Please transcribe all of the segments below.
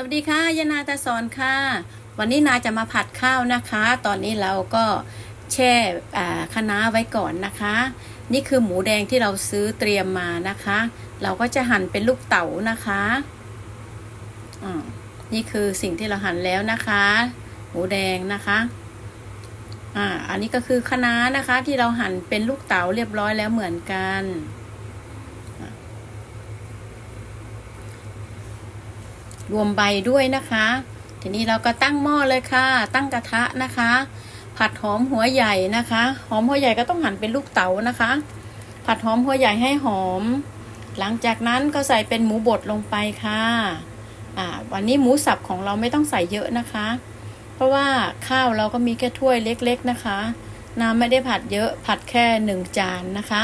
สวัสดีค่ะยานาตาสอนค่ะ วันนี้นาจะมาผัดข้าวนะคะ ตอนนี้เราก็แช่คะน้าไว้ก่อนนะคะ นี่คือหมูแดงที่เราซื้อเตรียมมานะคะ เราก็จะหั่นเป็นลูกเต๋านะคะอ่านี่คือสิ่งที่เราหั่นแล้วนะคะ หมูแดงนะคะอ่าอันนี้ก็คือคะน้านะคะ ที่เราหั่นเป็นลูกเต๋าเรียบร้อยแล้วเหมือนกัน รวมใบด้วยนะคะ ทีนี้เราก็ตั้งหม้อเลยค่ะ ตั้งกระทะนะคะ ผัดหอมหัวใหญ่นะคะ หอมหัวใหญ่ก็ต้องหั่นเป็นลูกเต๋านะคะ ผัดหอมหัวใหญ่ให้หอม หลังจากนั้นก็ใส่เป็นหมูบดลงไปค่ะอ่าวันนี้หมูสับของเราไม่ต้องใส่เยอะนะคะ เพราะว่าข้าวเราก็มีแค่ถ้วยเล็ก ๆนะคะน้ำไม่ได้ผัดเยอะผัดแค่หนึ่งจานนะคะ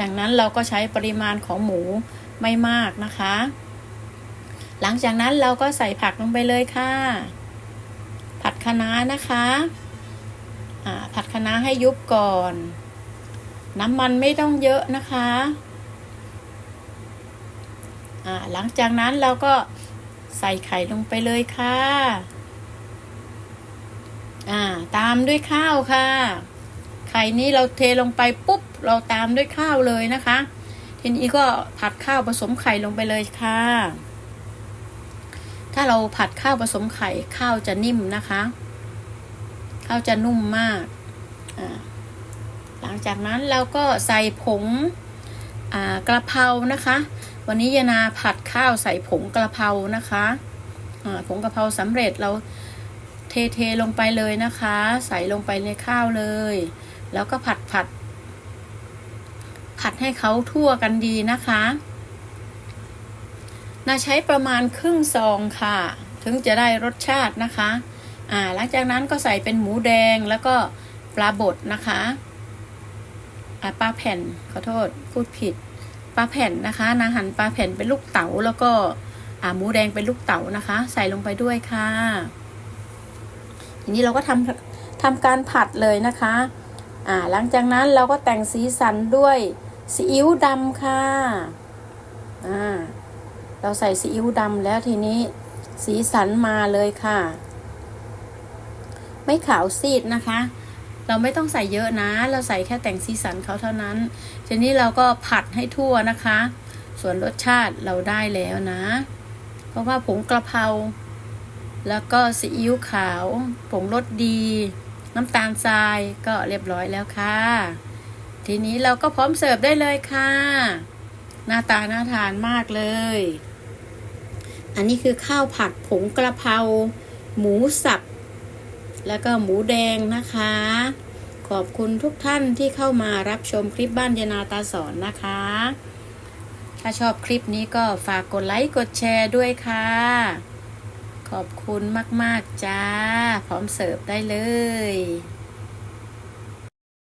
ดังนั้นเราก็ใช้ปริมาณของหมูไม่มากนะคะ หลังจากนั้นเราก็ใส่ผักลงไปเลยค่ะ ผัดคะน้านะคะผัดคะน้าให้ยุบก่อน น้ำมันไม่ต้องเยอะนะคะหลังจากนั้นเราก็ใส่ไข่ลงไปเลยค่ะตามด้วยข้าวค่ะ ไข่นี้เราเทลงไปปุ๊บ เราตามด้วยข้าวเลยนะคะ ทีนี้ก็ผัดข้าวผสมไข่ลงไปเลยค่ะ ถ้าเราผัดข้าวผสมไข่ข้าวจะนิ่มนะคะ ข้าวจะนุ่มมาก หลังจากนั้นเราก็ใส่ผงกระเพรานะคะ วันนี้ยานาผัดข้าวใส่ผงกระเพรานะคะผงกระเพราสำเร็จเราเทเทลงไปเลยนะคะ ใส่ลงไปในข้าวเลย แล้วก็ผัดผัดผัดให้เขาทั่วกันดีนะคะ น่าใช้ประมาณครึ่งซองค่ะ ถึงจะได้รสชาตินะคะอ่าหลังจากนั้นก็ใส่เป็นหมูแดงแล้วก็ปลาบดนะคะอ่าปลาแผ่นขอโทษพูดผิดปลาแผ่นนะคะนาหั่นปลาแผ่นเป็นลูกเต๋าแล้วก็อ่าหมูแดงเป็นลูกเต๋านะคะ ใส่ลงไปด้วยค่ะทีนี้เราก็ทำทำการผัดเลยนะคะอ่าหลังจากนั้นเราก็แต่งสีสันด้วยซีอิ๊วดำค่ะอ่า เราใส่ซีอิ๊วดำแล้วทีนี้สีสันมาเลยค่ะ ไม่ขาวซีดนะคะ เราไม่ต้องใส่เยอะนะ เราใส่แค่แต่งสีสันเขาเท่านั้น ทีนี้เราก็ผัดให้ทั่วนะคะ ส่วนรสชาติเราได้แล้วนะ เพราะว่าผงกระเพราแล้วก็ซีอิ๊วขาวผงรสดี น้ำตาลทรายก็เรียบร้อยแล้วค่ะ ทีนี้เราก็พร้อมเสิร์ฟได้เลยค่ะ หน้าตาน่าทานมากเลย อันนี้คือข้าวผัดผงกระเพราหมูสับ แล้วก็หมูแดงนะคะ ขอบคุณทุกท่านที่เข้ามารับชมคลิปบ้านยานาตาสอนนะคะ ถ้าชอบคลิปนี้ก็ฝากกดไลค์กดแชร์ด้วยค่ะ ขอบคุณมาก ๆ จ้า พร้อมเสิร์ฟได้เลย